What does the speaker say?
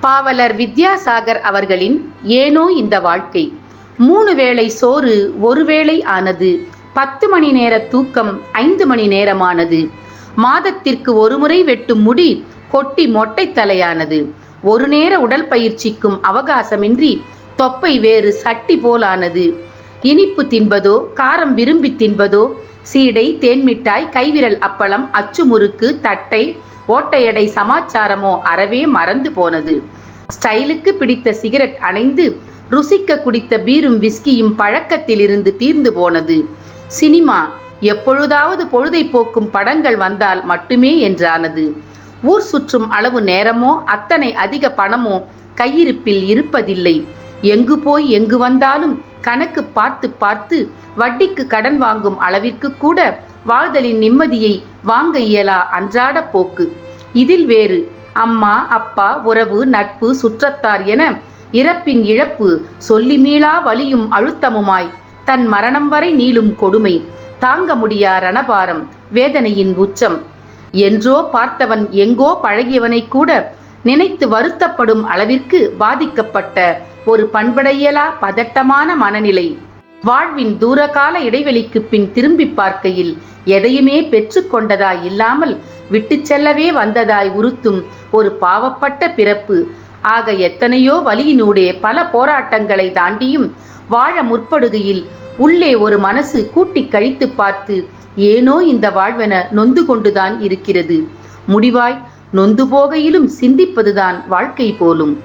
பாவலர் வித்யாசாகர் அவர்களின் ஏனோ இந்த வாழ்க்கை. மூணு வேளை சோறு ஒருவேளை ஆனது. பத்து மணி நேர தூக்கம் ஐந்து மணி நேரமானது. மாதத்திற்கு ஒருமுறை வெட்டும் முடி கொட்டி மொட்டை தலையானது. ஒரு நேர உடல் பயிற்சிக்கும் அவகாசமின்றி தொப்பை வேறு சட்டி போலானது. இனிப்பு தின்பதோ காரம் விரும்பி தின்பதோ சீடை தேன்மிட்டாய் கைவிரல் அப்பளம் அச்சு முறுக்கு தட்டை ஓட்டையடை சமாச்சாரமோ அறவே மறந்து போனது. ஸ்டைலுக்கு பிடித்த சிகரெட் அணைந்து ருசிக்க குடித்த பீரும் விஸ்கியும் பழக்கத்திலிருந்து தீர்ந்து போனது. சினிமா எப்பொழுதாவது பொழுதை போக்கும் படங்கள் வந்தால் மட்டுமே என்றானது. ஊர் சுற்றும் அளவு நேரமோ அத்தனை அதிக பணமோ கையிருப்பில் இருப்பதில்லை. எங்கு போய் எங்கு வந்தாலும் கணக்கு பார்த்து பார்த்து வட்டிக்கு கடன் வாங்கும் அளவிற்கு கூட வாழ்தலின் நிம்மதியை வாங்க இயலா அன்றாட போக்கு. இதில் வேறு அம்மா அப்பா உறவு நட்பு சுற்றத்தார் என இறப்பின் இழப்பு சொல்லி மீளா வலியும் அழுத்தமுமாய் தன் மரணம் வரை நீளும் கொடுமை. தாங்க முடியா ரணபாரம் வேதனையின் உச்சம். என்றோ பார்த்தவன் எங்கோ பழகியவனை கூட நினைத்து வருத்தப்படும் அளவிற்கு பாதிக்கப்பட்ட ஒரு பண்படையலா பதட்டமான மனநிலை. வாழ்வின் தூரகால இடைவெளிக்கு பின் திரும்பி பார்க்கையில் எதையுமே பெற்றுக்கொண்டதாய் இல்லாமல் விட்டு செல்லவே வந்ததாய் உறுத்தும் ஒரு பாவப்பட்ட பிறப்பு. ஆக எத்தனையோ வழியினூடே பல போராட்டங்களை தாண்டியும் வாழ முற்படுகையில் உள்ளே ஒரு மனசு கூட்டி கழித்து பார்த்து ஏனோ இந்த வாழ்வென நொந்து கொண்டுதான் இருக்கிறது. முடிவாய் நொந்து போகையிலும் சிந்திப்பதுதான் வாழ்க்கை போலும்.